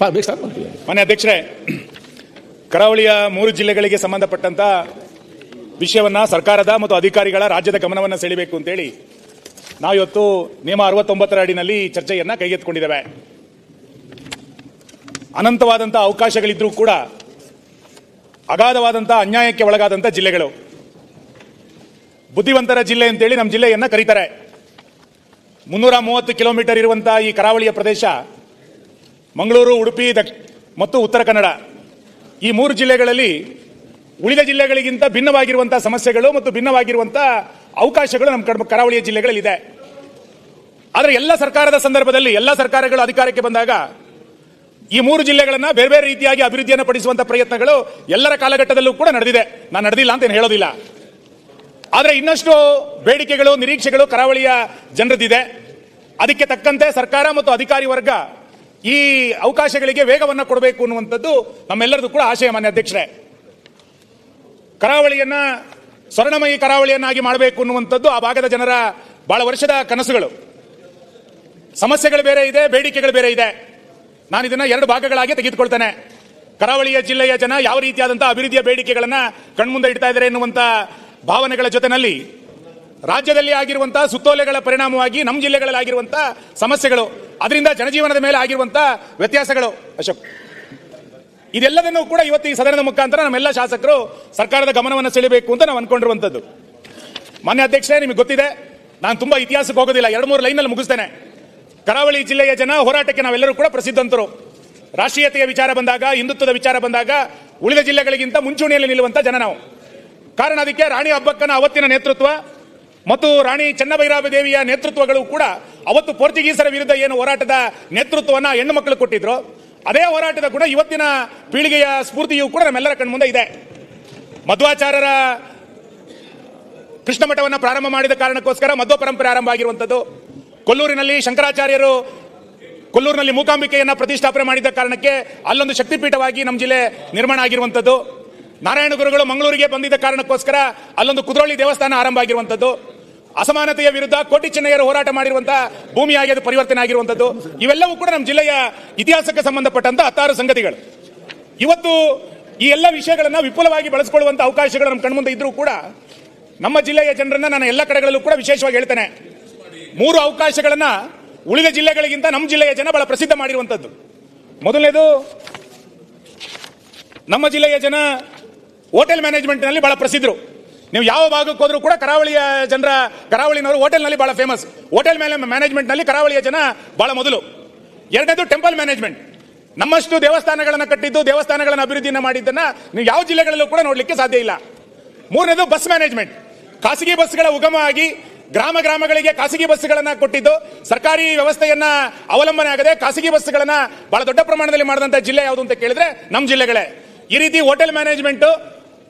ಮಾನ್ಯ ಅಧ್ಯಕ್ಷರೇ, ಕರಾವಳಿಯ ಮೂರು ಜಿಲ್ಲೆಗಳಿಗೆ ಸಂಬಂಧಪಟ್ಟಂತ ವಿಷಯವನ್ನ ಸರ್ಕಾರದ ಮತ್ತು ಅಧಿಕಾರಿಗಳ ರಾಜ್ಯದ ಗಮನವನ್ನು ಸೆಳೆಯಬೇಕು ಅಂತೇಳಿ ನಾವಿವತ್ತು ನಿಯಮ ಅರವತ್ತೊಂಬತ್ತರ ಅಡಿನಲ್ಲಿ ಚರ್ಚೆಯನ್ನ ಕೈಗೆತ್ತಿಕೊಂಡಿದ್ದೇವೆ. ಅನಂತವಾದಂತಹ ಅವಕಾಶಗಳಿದ್ರೂ ಕೂಡ ಅಗಾಧವಾದಂತಹ ಅನ್ಯಾಯಕ್ಕೆ ಒಳಗಾದಂತಹ ಜಿಲ್ಲೆಗಳು. ಬುದ್ಧಿವಂತರ ಜಿಲ್ಲೆ ಅಂತೇಳಿ ನಮ್ಮ ಜಿಲ್ಲೆಯನ್ನ ಕರೀತಾರೆ. ಮುನ್ನೂರ ಮೂವತ್ತು ಕಿಲೋಮೀಟರ್ ಇರುವಂತಹ ಈ ಕರಾವಳಿಯ ಪ್ರದೇಶ ಮಂಗಳೂರು, ಉಡುಪಿ, ದಕ್, ಮತ್ತು ಉತ್ತರ ಕನ್ನಡ. ಈ ಮೂರು ಜಿಲ್ಲೆಗಳಲ್ಲಿ ಉಳಿದ ಜಿಲ್ಲೆಗಳಿಗಿಂತ ಭಿನ್ನವಾಗಿರುವಂತಹ ಸಮಸ್ಯೆಗಳು ಮತ್ತು ಭಿನ್ನವಾಗಿರುವಂತಹ ಅವಕಾಶಗಳು ನಮ್ಮ ಕಡ- ಕರಾವಳಿಯ ಜಿಲ್ಲೆಗಳಲ್ಲಿದೆ. ಆದರೆ ಎಲ್ಲ ಸರ್ಕಾರದ ಸಂದರ್ಭದಲ್ಲಿ, ಎಲ್ಲ ಸರ್ಕಾರಗಳು ಅಧಿಕಾರಕ್ಕೆ ಬಂದಾಗ ಈ ಮೂರು ಜಿಲ್ಲೆಗಳನ್ನು ಬೇರೆ ಬೇರೆ ರೀತಿಯಾಗಿ ಅಭಿವೃದ್ಧಿಯನ್ನು ಪಡಿಸುವಂಥ ಪ್ರಯತ್ನಗಳು ಎಲ್ಲರ ಕಾಲಘಟ್ಟದಲ್ಲೂ ಕೂಡ ನಡೆದಿದೆ. ನಾನು ನಡೆದಿಲ್ಲ ಅಂತ ಏನು ಹೇಳೋದಿಲ್ಲ. ಆದರೆ ಇನ್ನಷ್ಟು ಬೇಡಿಕೆಗಳು, ನಿರೀಕ್ಷೆಗಳು ಕರಾವಳಿಯ ಜನರದಿದೆ ಅದಕ್ಕೆ ತಕ್ಕಂತೆ ಸರ್ಕಾರ ಮತ್ತು ಅಧಿಕಾರಿ ವರ್ಗ ಈ ಅವಕಾಶಗಳಿಗೆ ವೇಗವನ್ನು ಕೊಡಬೇಕು ಅನ್ನುವಂಥದ್ದು ನಮ್ಮೆಲ್ಲರದು ಕೂಡ ಆಶಯ ಮಾನ್ಯ ಅಧ್ಯಕ್ಷರೇ. ಕರಾವಳಿಯನ್ನ, ಸ್ವರ್ಣಮಯಿ ಕರಾವಳಿಯನ್ನಾಗಿ ಮಾಡಬೇಕು ಅನ್ನುವಂಥದ್ದು ಆ ಭಾಗದ ಜನರ ಬಹಳ ವರ್ಷದ ಕನಸುಗಳು. ಸಮಸ್ಯೆಗಳು ಬೇರೆ ಇದೆ, ಬೇಡಿಕೆಗಳು ಬೇರೆ ಇದೆ. ನಾನು ಇದನ್ನ ಎರಡು ಭಾಗಗಳಾಗಿ ತೆಗೆದುಕೊಳ್ತೇನೆ. ಕರಾವಳಿಯ ಜಿಲ್ಲೆಯ ಜನ ಯಾವ ರೀತಿಯಾದಂತಹ ಅಭಿವೃದ್ಧಿಯ ಬೇಡಿಕೆಗಳನ್ನ ಕಣ್ಮುಂದೆ ಇಡ್ತಾ ಇದ್ದಾರೆ ಎನ್ನುವಂತ ಭಾವನೆಗಳ ಜೊತೆನಲ್ಲಿ ರಾಜ್ಯದಲ್ಲಿ ಆಗಿರುವಂತಹ ಸುತ್ತೋಲೆಗಳ ಪರಿಣಾಮವಾಗಿ ನಮ್ಮ ಜಿಲ್ಲೆಗಳಲ್ಲಿ ಆಗಿರುವಂತಹ ಸಮಸ್ಯೆಗಳು, ಅದರಿಂದ ಜನಜೀವನದ ಮೇಲೆ ಆಗಿರುವಂತಹ ವ್ಯತ್ಯಾಸಗಳು. ಅಶೋಕ್, ಇದೆಲ್ಲದನ್ನು ಕೂಡ ಇವತ್ತು ಈ ಸದನದ ಮುಖಾಂತರ ನಮ್ಮೆಲ್ಲ ಶಾಸಕರು ಸರ್ಕಾರದ ಗಮನವನ್ನು ಸೆಳೆಯಬೇಕು ಅಂತ ನಾವು ಅನ್ಕೊಂಡಿರುವಂತದ್ದು. ಮಾನ್ಯ ಅಧ್ಯಕ್ಷರೇ, ನಿಮಗೆ ಗೊತ್ತಿದೆ, ನಾನು ತುಂಬಾ ಇತಿಹಾಸಕ್ಕೆ ಹೋಗೋದಿಲ್ಲ, ಎರಡು ಮೂರು ಲೈನಲ್ಲಿ ಮುಗಿಸ್ತೇನೆ. ಕರಾವಳಿ ಜಿಲ್ಲೆಯ ಜನ ಹೋರಾಟಕ್ಕೆ ನಾವೆಲ್ಲರೂ ಕೂಡ ಪ್ರಸಿದ್ಧಂತರು. ರಾಷ್ಟ್ರೀಯತೆಯ ವಿಚಾರ ಬಂದಾಗ, ಹಿಂದುತ್ವದ ವಿಚಾರ ಬಂದಾಗ, ಉಳಿದ ಜಿಲ್ಲೆಗಳಿಗಿಂತ ಮುಂಚೂಣಿಯಲ್ಲಿ ನಿಲ್ಲುವಂತ ಜನ ನಾವು. ಕಾರಣ ಅದಕ್ಕೆ ರಾಣಿ ಹಬ್ಬಕ್ಕನ ಅವತ್ತಿನ ನೇತೃತ್ವ ಮತ್ತು ರಾಣಿ ಚೆನ್ನಭೈರಾವ ದೇವಿಯ ನೇತೃತ್ವಗಳು ಕೂಡ ಅವತ್ತು ಪೋರ್ಚುಗೀಸರ ವಿರುದ್ಧ ಏನು ಹೋರಾಟದ ನೇತೃತ್ವವನ್ನು ಹೆಣ್ಣು ಮಕ್ಕಳು ಕೊಟ್ಟಿದ್ರು. ಅದೇ ಹೋರಾಟದ ಕೂಡ ಇವತ್ತಿನ ಪೀಳಿಗೆಯ ಸ್ಫೂರ್ತಿಯು ಕೂಡ ನಮ್ಮೆಲ್ಲರ ಕಣ್ಮುಂದೆ ಇದೆ. ಮಧ್ವಾಚಾರ್ಯರ ಕೃಷ್ಣ ಮಠವನ್ನು ಪ್ರಾರಂಭ ಮಾಡಿದ ಕಾರಣಕ್ಕೋಸ್ಕರ ಮಧ್ವ ಪರಂಪರೆ ಆರಂಭ ಆಗಿರುವಂಥದ್ದು. ಕೊಲ್ಲೂರಿನಲ್ಲಿ ಶಂಕರಾಚಾರ್ಯರು ಕೊಲ್ಲೂರಿನಲ್ಲಿ ಮೂಕಾಂಬಿಕೆಯನ್ನು ಪ್ರತಿಷ್ಠಾಪನೆ ಮಾಡಿದ ಕಾರಣಕ್ಕೆ ಅಲ್ಲೊಂದು ಶಕ್ತಿಪೀಠವಾಗಿ ನಮ್ಮ ಜಿಲ್ಲೆ ನಿರ್ಮಾಣ ಆಗಿರುವಂಥದ್ದು. ನಾರಾಯಣ ಗುರುಗಳು ಮಂಗಳೂರಿಗೆ ಬಂದಿದ್ದ ಕಾರಣಕ್ಕೋಸ್ಕರ ಅಲ್ಲೊಂದು ಕುದ್ರೋಳಿ ದೇವಸ್ಥಾನ ಆರಂಭ ಆಗಿರುವಂಥದ್ದು. ಅಸಮಾನತೆಯ ವಿರುದ್ಧ ಕೋಟಿ ಚೆನ್ನಯ್ಯರು ಹೋರಾಟ ಮಾಡಿರುವಂತಹ ಭೂಮಿಯಾಗಿ ಅದು ಪರಿವರ್ತನೆ ಆಗಿರುವಂಥದ್ದು ಇವೆಲ್ಲವೂ ಕೂಡ ನಮ್ಮ ಜಿಲ್ಲೆಯ ಇತಿಹಾಸಕ್ಕೆ ಸಂಬಂಧಪಟ್ಟಂತ ಹತ್ತಾರು ಸಂಗತಿಗಳು. ಇವತ್ತು ಈ ಎಲ್ಲ ವಿಷಯಗಳನ್ನು ವಿಪುಲವಾಗಿ ಬಳಸಿಕೊಳ್ಳುವಂತ ಅವಕಾಶಗಳು ನಮ್ಮ ಕಣ್ಮುಂದೆ ಇದ್ರೂ ಕೂಡ ನಮ್ಮ ಜಿಲ್ಲೆಯ ಜನರನ್ನ ನಾನು ಎಲ್ಲ ಕಡೆಗಳಲ್ಲೂ ಕೂಡ ವಿಶೇಷವಾಗಿ ಹೇಳ್ತೇನೆ. ಮೂರು ಅವಕಾಶಗಳನ್ನ ಉಳಿದ ಜಿಲ್ಲೆಗಳಿಗಿಂತ ನಮ್ಮ ಜಿಲ್ಲೆಯ ಜನ ಬಹಳ ಪ್ರಸಿದ್ಧ ಮಾಡಿರುವಂತದ್ದು. ಮೊದಲನೇದು, ನಮ್ಮ ಜಿಲ್ಲೆಯ ಜನ ಹೋಟೆಲ್ ಮ್ಯಾನೇಜ್ಮೆಂಟ್ನಲ್ಲಿ ಬಹಳ ಪ್ರಸಿದ್ಧರು. ನೀವು ಯಾವ ಭಾಗಕ್ಕೆ ಹೋದ್ರೂ ಕೂಡ ಕರಾವಳಿಯ ಜನರ, ಕರಾವಳಿನವರು ಹೋಟೆಲ್ನಲ್ಲಿ ಬಹಳ ಫೇಮಸ್ ಹೋಟೆಲ್ ಮ್ಯಾನೇಜ್ಮೆಂಟ್ನಲ್ಲಿ ಕರಾವಳಿಯ ಜನ ಬಹಳ ಮೊದಲು. ಎರಡನೇದು ಟೆಂಪಲ್ ಮ್ಯಾನೇಜ್ಮೆಂಟ್ ನಮ್ಮಷ್ಟು ದೇವಸ್ಥಾನಗಳನ್ನು ಕಟ್ಟಿದ್ದು, ದೇವಸ್ಥಾನಗಳನ್ನು ಅಭಿವೃದ್ಧಿಯನ್ನು ಮಾಡಿದ್ದನ್ನ ನೀವು ಯಾವ ಜಿಲ್ಲೆಗಳಲ್ಲೂ ಕೂಡ ನೋಡ್ಲಿಕ್ಕೆ ಸಾಧ್ಯ ಇಲ್ಲ. ಮೂರನೇದು ಬಸ್ ಮ್ಯಾನೇಜ್ಮೆಂಟ್ ಖಾಸಗಿ ಬಸ್ಗಳ ಉಗಮ ಆಗಿ ಗ್ರಾಮ ಗ್ರಾಮಗಳಿಗೆ ಖಾಸಗಿ ಬಸ್ಗಳನ್ನು ಕೊಟ್ಟಿದ್ದು, ಸರ್ಕಾರಿ ವ್ಯವಸ್ಥೆಯನ್ನ ಅವಲಂಬನೆ ಆಗದೆ ಖಾಸಗಿ ಬಸ್ಗಳನ್ನ ಬಹಳ ದೊಡ್ಡ ಪ್ರಮಾಣದಲ್ಲಿ ಮಾಡಿದಂತ ಜಿಲ್ಲೆ ಯಾವುದು ಅಂತ ಕೇಳಿದ್ರೆ ನಮ್ಮ ಜಿಲ್ಲೆಗಳೇ. ಈ ರೀತಿ hotel management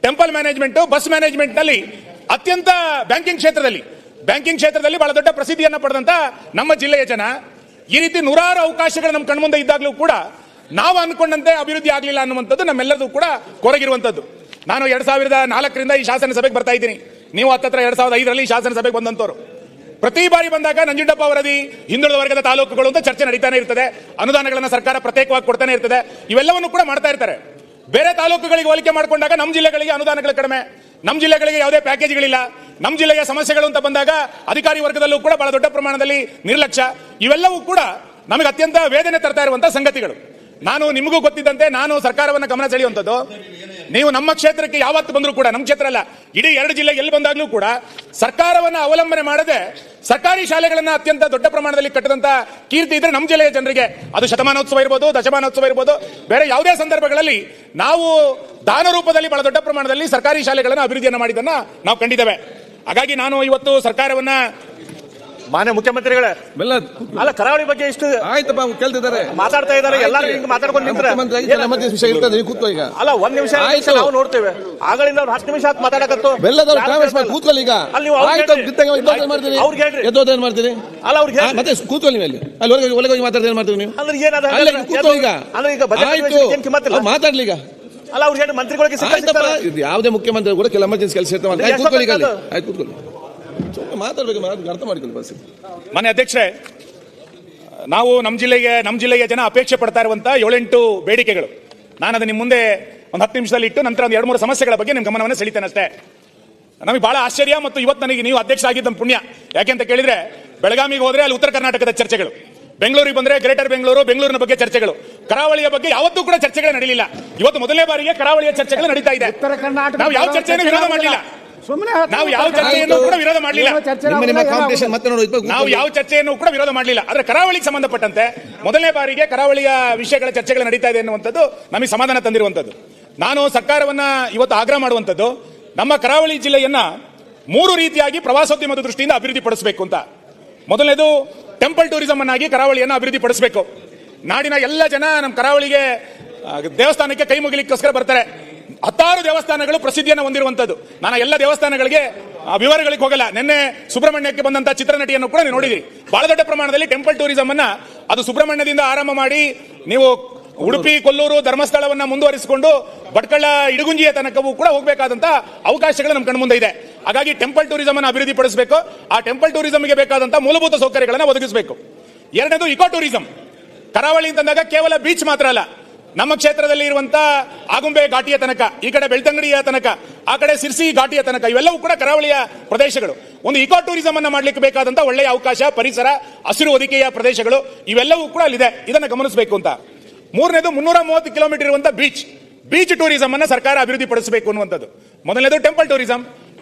temple management, bus ಮ್ಯಾನೇಜ್ಮೆಂಟ್ನಲ್ಲಿ ಅತ್ಯಂತ ಬ್ಯಾಂಕಿಂಗ್ ಕ್ಷೇತ್ರದಲ್ಲಿ. ಬ್ಯಾಂಕಿಂಗ್ ಕ್ಷೇತ್ರದಲ್ಲಿ ಬಹಳ ದೊಡ್ಡ ಪ್ರಸಿದ್ಧಿಯನ್ನು ಪಡೆದಂತ ನಮ್ಮ ಜಿಲ್ಲೆಯ ಜನ. ಈ ರೀತಿ ನೂರಾರು ಅವಕಾಶಗಳು ನಮ್ಮ ಕಣ್ಮುಂದೆ ಇದ್ದಾಗಲೂ ಕೂಡ ನಾವು ಅನ್ಕೊಂಡಂತೆ ಅಭಿವೃದ್ಧಿ ಆಗಲಿಲ್ಲ ಅನ್ನುವಂಥದ್ದು ನಮ್ಮೆಲ್ಲರದು ಕೂಡ ಕೊರಗಿರುವಂಥದ್ದು. ನಾನು ಎರಡ್ ಸಾವಿರದ ನಾಲ್ಕರಿಂದ ಈ ಶಾಸನ ಸಭೆಗೆ ಬರ್ತಾ ಇದ್ದೀನಿ. ನೀವು ಹತ್ತತ್ರ ಎರಡ್ ಸಾವಿರದ ಐದರಲ್ಲಿ ಶಾಸನ ಸಭೆಗೆ ಬಂದಂತವರು ಪ್ರತಿ ಬಾರಿ ಬಂದಾಗ ನಂಜುಂಡಪ್ಪ ವರದಿ ಹಿಂದುಳಿದ ವರ್ಗದ ತಾಲೂಕುಗಳು ಅಂತ ಚರ್ಚೆ ನಡೀತಾನೆ ಇರ್ತದೆ. ಅನುದಾನಗಳನ್ನು ಸರ್ಕಾರ ಪ್ರತ್ಯೇಕವಾಗಿ ಕೊಡ್ತಾನೆ ಇರ್ತದೆ. ಇವೆಲ್ಲವನ್ನು ಕೂಡ ಮಾಡ್ತಾ ಇರ್ತಾರೆ. ಬೇರೆ ತಾಲೂಕುಗಳಿಗೆ ಹೋಲಿಕೆ ಮಾಡಿಕೊಂಡಾಗ ನಮ್ಮ ಜಿಲ್ಲೆಗಳಿಗೆ ಅನುದಾನಗಳು ಕಡಿಮೆ. ನಮ್ಮ ಜಿಲ್ಲೆಗಳಿಗೆ ಯಾವುದೇ ಪ್ಯಾಕೇಜ್ಗಳಿಲ್ಲ. ನಮ್ಮ ಜಿಲ್ಲೆಯ ಸಮಸ್ಯೆಗಳು ಅಂತ ಬಂದಾಗ ಅಧಿಕಾರಿ ವರ್ಗದಲ್ಲೂ ಕೂಡ ಬಹಳ ದೊಡ್ಡ ಪ್ರಮಾಣದಲ್ಲಿ ನಿರ್ಲಕ್ಷ್ಯ. ಇವೆಲ್ಲವೂ ಕೂಡ ನಮಗೆ ಅತ್ಯಂತ ವೇದನೆ ತರ್ತಾ ಇರುವಂತಹ ಸಂಗತಿಗಳು. ನಾನು ನಿಮಗೂ ಗೊತ್ತಿದ್ದಂತೆ ನಾನು ಸರ್ಕಾರವನ್ನು ಗಮನ ಸೆಳೆಯುವಂಥದ್ದು. ನೀವು ನಮ್ಮ ಕ್ಷೇತ್ರಕ್ಕೆ ಯಾವತ್ತು ಬಂದರೂ ಕೂಡ, ನಮ್ಮ ಕ್ಷೇತ್ರ ಅಲ್ಲ, ಇಡೀ ಎರಡು ಜಿಲ್ಲೆ ಎಲ್ಲಿ ಬಂದಾಗಲೂ ಕೂಡ ಸರ್ಕಾರವನ್ನು ಅವಲಂಬನೆ ಮಾಡದೆ ಸರ್ಕಾರಿ ಶಾಲೆಗಳನ್ನ ಅತ್ಯಂತ ದೊಡ್ಡ ಪ್ರಮಾಣದಲ್ಲಿ ಕಟ್ಟದಂತ ಕೀರ್ತಿ ಇದ್ರೆ ನಮ್ಮ ಜಿಲ್ಲೆಯ ಜನರಿಗೆ ಅದು ಶತಮಾನೋತ್ಸವ ಇರ್ಬೋದು, ದಶಮಾನೋತ್ಸವ ಇರ್ಬೋದು. ಬೇರೆ ಯಾವುದೇ ಸಂದರ್ಭಗಳಲ್ಲಿ ನಾವು ದಾನ ರೂಪದಲ್ಲಿ ಬಹಳ ದೊಡ್ಡ ಪ್ರಮಾಣದಲ್ಲಿ ಸರ್ಕಾರಿ ಶಾಲೆಗಳನ್ನು ಅಭಿವೃದ್ಧಿಯನ್ನು ಮಾಡಿದ್ದನ್ನ ನಾವು ಕಂಡಿದ್ದೇವೆ. ಹಾಗಾಗಿ ನಾನು ಇವತ್ತು ಸರ್ಕಾರವನ್ನ ಮಾನ್ಯ ಮುಖ್ಯಮಂತ್ರಿಗಳೇ. ಅಲ್ಲ ಕರಾವಳಿ ಬಗ್ಗೆ ಇಷ್ಟು ಆಯ್ತಪ್ಪ ಕೇಳ್ತಿದ್ದಾರೆ. ಮಾತಾಡ್ತಾ ಇದ್ದಾರೆ ಎಲ್ಲರೂ ಹಿಂಗ್ ಮಾತಾಡ್ಕೊಂಡು ನಿಂತ್ರೆ. ವಿಷಯ ಇರ್ತದೆ ಕೂತ್ಕೋ ಈಗ. ಅಲ್ಲ ಒಂದ್ ನಿಮಿಷ. ನಾವು ನೋಡ್ತೇವೆ. ಆಗಲಿಂದ ಅವ್ರು ಹತ್ತು ನಿಮಿಷ ಆತ್ ಮಾತಾಡಕತ್ತು. ಬೆಲ್ಲದವ್ರು ಟ್ರಾವೆಲ್ಸ್ ಮಾಡಿ ಕೂತ್ಕೊಳ್ಳಿ ಈಗ. ಅಲ್ಲಿ ನೀವು ಮಾಡ್ತೀರಿ. ಅವ್ರಿಗೆ ಹೇಳ್ರಿ. ಎದ್ದೋದು ಏನ್ ಮಾಡ್ತೀರಿ? ಅಲ್ಲ ಅವ್ರಿಗೆ. ಮತ್ತೆ ಕೂತ್ಕೊಳ್ಳಿ ನೀವು ಅಲ್ಲಿ. ಅಲ್ಲಿ ಒಳಗೆ ಒಳಗೆ ಹೋಗಿ ಮಾತಾಡ್ತಾ ಏನ್ ಮಾಡ್ತೀವಿ ನೀವು? ಅಂದ್ರೆ ಏನಾದ್ರೆ ಅಲ್ಲ ಕೂತ್ಕೋ ಈಗ. ಅಂದ್ರೆ ಈಗ ಬಜೆಟ್ ಅವ್ರು ಮಾತಾಡ್ಲಿ ಈಗ. ಅಲ್ಲ ಅವ್ರಿಗೆ ಹೇಳಿ ಮಂತ್ರಿಗಳಿಗೆ ಯಾವುದೇ ಮುಖ್ಯಮಂತ್ರಿ ಕೂಡ ಕೆಲ ಎಮರ್ಜೆನ್ಸಿ ಕೆಲಸ ಇರ್ತಾವೆ ಆಯ್ತು ಕೂತ್ಕೊಳ್ಳಿ ಆಯ್ತು ಕೂತ್ಕೊಳ್ಳಿ. ಮಾತಾಡ್ಬೇಕು ಮಾತು ಅರ್ಥ ಮಾಡ್ಕೊಂಡು ಮನೆ ಮಾನ್ಯ ಅಧ್ಯಕ್ಷರೇ ನಾವು ನಮ್ಮ ಜಿಲ್ಲೆಗೆ ನಮ್ಮ ಜಿಲ್ಲೆಯ ಜನ ಅಪೇಕ್ಷೆ ಪಡ್ತಾ ಇರುವಂತ ಏಳೆಂಟು ಬೇಡಿಕೆಗಳು. ನಾನು ಅದನ್ನ ನಿಮ್ಮ ಮುಂದೆ ಒಂದು ಹತ್ತು ನಿಮಿಷದಲ್ಲಿ ಇಟ್ಟು ನಂತರ ಒಂದು ಎರಡು ಮೂರು ಸಮಸ್ಯೆಗಳ ಬಗ್ಗೆ ನಿಮ್ಮ ಗಮನವನ್ನು ಸೆಳಿತೇನೆ ಅಷ್ಟೇ. ನಮಗೆ ಬಹಳ ಆಶ್ಚರ್ಯ ಮತ್ತು ಇವತ್ತು ನನಗೆ ನೀವು ಅಧ್ಯಕ್ಷ ಆಗಿದ್ದ ಪುಣ್ಯ. ಯಾಕೆ ಅಂತ ಕೇಳಿದ್ರೆ ಬೆಳಗಾವಿಗೆ ಹೋದ್ರೆ ಅಲ್ಲಿ ಉತ್ತರ ಕರ್ನಾಟಕದ ಚರ್ಚೆಗಳು. ಬೆಂಗಳೂರಿಗೆ ಬಂದ್ರೆ ಗ್ರೇಟರ್ ಬೆಂಗಳೂರು ಬೆಂಗಳೂರಿನ ಬಗ್ಗೆ ಚರ್ಚೆಗಳು. ಕರಾವಳಿಯ ಬಗ್ಗೆ ಯಾವತ್ತೂ ಕೂಡ ಚರ್ಚೆಗಳು ನಡೆಯಲಿಲ್ಲ ಇವತ್ತು ಮೊದಲನೇ ಬಾರಿಗೆ ಕರಾವಳಿಯ ಚರ್ಚೆಗಳು ನಡೀತಾ ಇದೆ. ಉತ್ತರ ಕರ್ನಾಟಕ ನಾವು ಯಾವ ಚರ್ಚೆಯನ್ನು ವಿರೋಧ ಮಾಡಲಿಲ್ಲ. ಸುಮ್ಮನೆ ನಾವು ಯಾವ ಚರ್ಚೆಯನ್ನು ಕೂಡ ವಿರೋಧ ಮಾಡಲಿಲ್ಲ. ನಿಮ್ಮ ನಿಮ್ಮ ಕಾಂಪಿಟೇಷನ್ ಮತ್ತೆ ನೋಡಿ ನಾವು ಯಾವ ಚರ್ಚೆಯನ್ನು ಕೂಡ ವಿರೋಧ ಮಾಡಲಿಲ್ಲ. ಆದ್ರೆ ಕರಾವಳಿಗೆ ಸಂಬಂಧಪಟ್ಟಂತೆ ಮೊದಲನೇ ಬಾರಿಗೆ ಕರಾವಳಿಯ ವಿಷಯಗಳ ಚರ್ಚೆಗಳು ನಡೀತಾ ಇದೆ ಎನ್ನುವಂಥದ್ದು ನಮಗೆ ಸಮಾಧಾನ ತಂದಿರುವಂಥದ್ದು. ನಾನು ಸರ್ಕಾರವನ್ನ ಇವತ್ತು ಆಗ್ರಹ ಮಾಡುವಂಥದ್ದು ನಮ್ಮ ಕರಾವಳಿ ಜಿಲ್ಲೆಯನ್ನ ಮೂರು ರೀತಿಯಾಗಿ ಪ್ರವಾಸೋದ್ಯಮದ ದೃಷ್ಟಿಯಿಂದ ಅಭಿವೃದ್ಧಿ ಪಡಿಸಬೇಕು ಅಂತ. ಮೊದಲನೇದು ಟೆಂಪಲ್ ಟೂರಿಸಂ ಅನ್ನಾಗಿ ಕರಾವಳಿಯನ್ನು ಅಭಿವೃದ್ಧಿ ಪಡಿಸಬೇಕು ನಾಡಿನ ಎಲ್ಲ ಜನ ನಮ್ಮ ಕರಾವಳಿಗೆ ದೇವಸ್ಥಾನಕ್ಕೆ ಕೈ ಮುಗಿಲಿಕ್ಕೋಸ್ಕರ ಬರ್ತಾರೆ. ಹತ್ತಾರು ದೇವಸ್ಥಾನಗಳು ಪ್ರಸಿದ್ಧಿಯನ್ನು ಹೊಂದಿರುವಂಥದ್ದು ನಾನು ಎಲ್ಲ ದೇವಸ್ಥಾನಗಳಿಗೆ ವಿವರಗಳಿಗೆ ಹೋಗಲ್ಲ. ನಿನ್ನೆ ಸುಬ್ರಹ್ಮಣ್ಯಕ್ಕೆ ಬಂದಂತಹ ಚಿತ್ರನಟಿಯನ್ನು ಕೂಡ ನೀವು ನೋಡಿದಿರಿ. ಬಹಳ ದೊಡ್ಡ ಪ್ರಮಾಣದಲ್ಲಿ ಟೆಂಪಲ್ ಟೂರಿಸಂ ಅನ್ನ ಅದು ಸುಬ್ರಹ್ಮಣ್ಯದಿಂದ ಆರಂಭ ಮಾಡಿ ನೀವು ಉಡುಪಿ, ಕೊಲ್ಲೂರು ಧರ್ಮಸ್ಥಳವನ್ನ ಮುಂದುವರಿಸಿಕೊಂಡು ಭಟ್ಕಳ, ಇಡಗುಂಜಿಯ ತನಕವೂ ಕೂಡ ಹೋಗಬೇಕಾದಂತ ಅವಕಾಶಗಳು ನಮ್ಮ ಕಣ್ಮುಂದೆ ಇದೆ. ಹಾಗಾಗಿ ಟೆಂಪಲ್ ಟೂರಿಸಂ ಅನ್ನು ಅಭಿವೃದ್ಧಿ ಪಡಿಸಬೇಕು ಆ ಟೆಂಪಲ್ ಟೂರಿಸಂಗೆ ಬೇಕಾದಂತ ಮೂಲಭೂತ ಸೌಕರ್ಯಗಳನ್ನು ಒದಗಿಸಬೇಕು. ಎರಡನೇದು ಇಕೋ ಟೂರಿಸಂ ಕರಾವಳಿ ಅಂತಂದಾಗ ಕೇವಲ ಬೀಚ್ ಮಾತ್ರ ಅಲ್ಲ ನಮ್ಮ ಕ್ಷೇತ್ರದಲ್ಲಿ ಇರುವಂತ ಆಗುಂಬೆ ಘಾಟಿಯ ತನಕ, ಈ ಕಡೆ ಬೆಳ್ತಂಗಡಿಯ ತನಕ, ಆ ಕಡೆ ಸಿರ್ಸಿ ಘಾಟಿಯ ತನಕ, ಇವೆಲ್ಲವೂ ಕೂಡ ಕರಾವಳಿಯ ಪ್ರದೇಶಗಳು. ಒಂದು ಇಕೋ ಟೂರಿಸಂ ಅನ್ನು ಮಾಡ್ಲಿಕ್ಕೆ ಬೇಕಾದಂತ ಒಳ್ಳೆಯ ಅವಕಾಶ, ಪರಿಸರ, ಹಸಿರು ಹೊದಿಕೆಯ ಪ್ರದೇಶಗಳು, ಇವೆಲ್ಲವೂ ಕೂಡ ಅಲ್ಲಿದೆ ಇದನ್ನು ಗಮನಿಸಬೇಕು ಅಂತ. ಮೂರನೇದು, ಮುನ್ನೂರ ಮೂವತ್ತು ಕಿಲೋಮೀಟರ್ ಇರುವಂತ ಬೀಚ್ ಬೀಚ್ ಟೂರಿಸಂ ಅನ್ನು ಸರ್ಕಾರ ಅಭಿವೃದ್ಧಿ ಪಡಿಸಬೇಕು ಅನ್ನುವಂಥದ್ದು. ಮೊದಲನೇದು ಟೆಂಪಲ್ ಟೂರಿಸಂ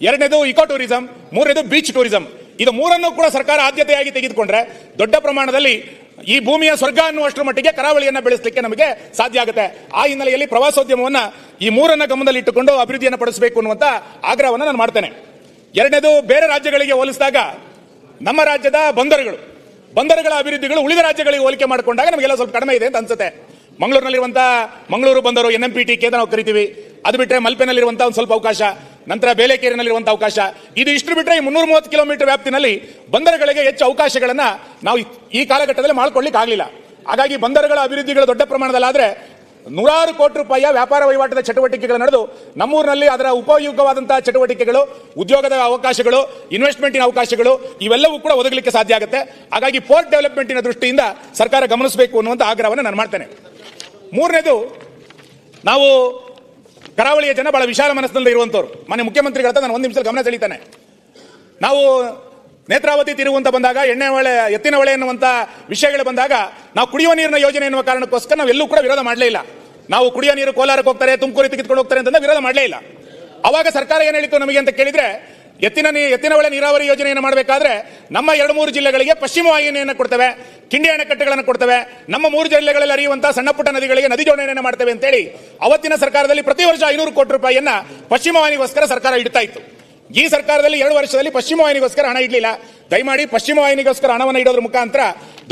ಎರಡನೇದು ಇಕೋ ಟೂರಿಸಂ ಮೂರನೇದು ಬೀಚ್ ಟೂರಿಸಂ ಇದು ಮೂರನ್ನು ಕೂಡ ಸರ್ಕಾರ ಆದ್ಯತೆಯಾಗಿ ತೆಗೆದುಕೊಂಡ್ರೆ, ದೊಡ್ಡ ಪ್ರಮಾಣದಲ್ಲಿ ಈ ಭೂಮಿಯ ಸ್ವರ್ಗ ಅನ್ನುವಷ್ಟರ ಮಟ್ಟಿಗೆ ಕರಾವಳಿಯನ್ನು ಬೆಳೆಸಲಿಕ್ಕೆ ನಮಗೆ ಸಾಧ್ಯ ಆಗುತ್ತೆ. ಆ ಹಿನ್ನೆಲೆಯಲ್ಲಿ ಪ್ರವಾಸೋದ್ಯಮವನ್ನ ಈ ಮೂರನ್ನ ಗಮನದಲ್ಲಿ ಇಟ್ಟುಕೊಂಡು ಅಭಿವೃದ್ಧಿಯನ್ನು ಪಡಿಸಬೇಕು ಅನ್ನುವಂತ ಆಗ್ರಹವನ್ನು ನಾನು ಮಾಡ್ತೇನೆ. ಎರಡನೇದು ಬೇರೆ ರಾಜ್ಯಗಳಿಗೆ ಹೋಲಿಸಿದಾಗ ನಮ್ಮ ರಾಜ್ಯದ ಬಂದರುಗಳು, ಬಂದರುಗಳ ಅಭಿವೃದ್ಧಿಗಳು ಉಳಿದ ರಾಜ್ಯಗಳಿಗೆ ಹೋಲಿಕೆ ಮಾಡಿಕೊಂಡಾಗ ನಮಗೆಲ್ಲ ಸ್ವಲ್ಪ ಕಡಿಮೆ ಇದೆ ಅಂತ ಅನ್ಸುತ್ತೆ. ಮಂಗಳೂರಿನಲ್ಲಿರುವಂತಹ ಮಂಗಳೂರು ಬಂದರು ಎನ್ ಎಂ ಪಿ ಟಿ ಅಂತ ನಾವು ಕರಿತೀವಿ. ಅದು ಬಿಟ್ಟರೆ ಮಲ್ಪೆನಲ್ಲಿರುವಂತಹ ಒಂದು ಸ್ವಲ್ಪ ಅವಕಾಶ. ನಂತರ ಬೇಲೆಕೇರಿನಲ್ಲಿರುವಂಥ ಅವಕಾಶ. ಇದು ಇಷ್ಟು ಬಿಟ್ಟರೆ ಈ ಮುನ್ನೂರ ಮೂವತ್ತು ಕಿಲೋಮೀಟರ್ ವ್ಯಾಪ್ತಿನಲ್ಲಿ ಬಂದರುಗಳಿಗೆ ಹೆಚ್ಚು ಅವಕಾಶಗಳನ್ನು ನಾವು ಈ- ಕಾಲಘಟ್ಟದಲ್ಲಿ ಮಾಡ್ಕೊಳ್ಳಿಕ್ಕೆ ಆಗಲಿಲ್ಲ. ಹಾಗಾಗಿ ಬಂದರುಗಳ ಅಭಿವೃದ್ಧಿಗಳು ದೊಡ್ಡ ಪ್ರಮಾಣದಲ್ಲಾದರೆ ನೂರಾರು ಕೋಟಿ ರೂಪಾಯಿಯ ವ್ಯಾಪಾರ ವಹಿವಾಟದ ಚಟುವಟಿಕೆಗಳು ನಡೆದು ನಮ್ಮೂರಿನಲ್ಲಿ ಅದರ ಉಪಯುಕ್ತವಾದಂತಹ ಚಟುವಟಿಕೆಗಳು, ಉದ್ಯೋಗದ ಅವಕಾಶಗಳು ಇನ್ವೆಸ್ಟ್ಮೆಂಟಿನ ಅವಕಾಶಗಳು, ಇವೆಲ್ಲವೂ ಕೂಡ ಒದಗಲಿಕ್ಕೆ ಸಾಧ್ಯ ಆಗುತ್ತೆ. ಹಾಗಾಗಿ ಪೋರ್ಟ್ ಡೆವಲಪ್ಮೆಂಟಿನ ದೃಷ್ಟಿಯಿಂದ ಸರ್ಕಾರ ಗಮನಿಸಬೇಕು ಅನ್ನುವಂಥ ಆಗ್ರಹವನ್ನು ನಾನು ಮಾಡ್ತೇನೆ. ಮೂರನೇದು, ನಾವು ಕರಾವಳಿಯ ಜನ ಬಹಳ ವಿಶಾಲ ಮನಸ್ಸಿನಲ್ಲಿ ಇರುವಂತವ್ರು. ಮನೆ ಮುಖ್ಯಮಂತ್ರಿಗಳ ನಾನು ಒಂದು ನಿಮಿಷ ಗಮನ ಸೆಳಿತಾನೆ. ನಾವು ನೇತ್ರಾವತಿ ತಿರುವಂತ ಬಂದಾಗ, ಎಣ್ಣೆ ಹೊಳೆ, ಎತ್ತಿನ ಹೊಳೆ ಎನ್ನುವಂಥ ವಿಷಯಗಳು ಬಂದಾಗ, ನಾವು ಕುಡಿಯುವ ನೀರಿನ ಯೋಜನೆ ಎನ್ನುವ ಕಾರಣಕ್ಕೋಸ್ಕರ ನಾವು ಎಲ್ಲೂ ಕೂಡ ವಿರೋಧ ಮಾಡಲೇ ಇಲ್ಲ. ನಾವು ಕುಡಿಯುವ ನೀರು ಕೋಲಾರಕ್ಕೆ ಹೋಗ್ತಾರೆ, ತುಮಕೂರಿಗೆ ತೆಗೆದುಕೊಂಡು ಹೋಗ್ತಾರೆ ಅಂತ ವಿರೋಧ ಮಾಡಲೇ ಇಲ್ಲ. ಅವಾಗ ಸರ್ಕಾರ ಏನು ಹೇಳಿತ್ತು ನಮಗೆ ಅಂತ ಕೇಳಿದ್ರೆ ಎತ್ತಿನ ಎತ್ತಿನ ಹೊಳೆ ನೀರಾವರಿ ಯೋಜನೆಯನ್ನು ಮಾಡಬೇಕಾದ್ರೆ ನಮ್ಮ ಎರಡು ಮೂರು ಜಿಲ್ಲೆಗಳಿಗೆ ಪಶ್ಚಿಮ ವಾಹಿನಿಯನ್ನು ಕೊಡ್ತವೆ, ಕಿಂಡಿ ಅಣೆಕಟ್ಟೆಗಳನ್ನು ಕೊಡ್ತವೆ, ನಮ್ಮ ಮೂರು ಜಿಲ್ಲೆಗಳಲ್ಲಿ ಹರಿಯುವಂತಹ ಸಣ್ಣ ಪುಟ್ಟ ನದಿಗಳಿಗೆ ನದಿ ಜೋಡಣೆಯನ್ನು ಮಾಡ್ತೇವೆ ಅಂತೇಳಿ ಅವತ್ತಿನ ಸರ್ಕಾರದಲ್ಲಿ ಪ್ರತಿ ವರ್ಷ ಐನೂರು ಕೋಟಿ ರೂಪಾಯಿಯನ್ನ ಪಶ್ಚಿಮ ವಾಹಿನಿಗೋಸ್ಕರ ಸರ್ಕಾರ ಇಡ್ತಾ ಇತ್ತು. ಈ ಸರ್ಕಾರದಲ್ಲಿ ಎರಡು ವರ್ಷದಲ್ಲಿ ಪಶ್ಚಿಮ ವಾಹಿನಿಗೋಸ್ಕರ ಹಣ ಇಡಲಿಲ್ಲ. ದಯಮಾಡಿ ಪಶ್ಚಿಮ ವಾಹಿನಿಗೋಸ್ಕರ ಹಣವನ್ನು ಇಡೋದ್ರ ಮುಖಾಂತರ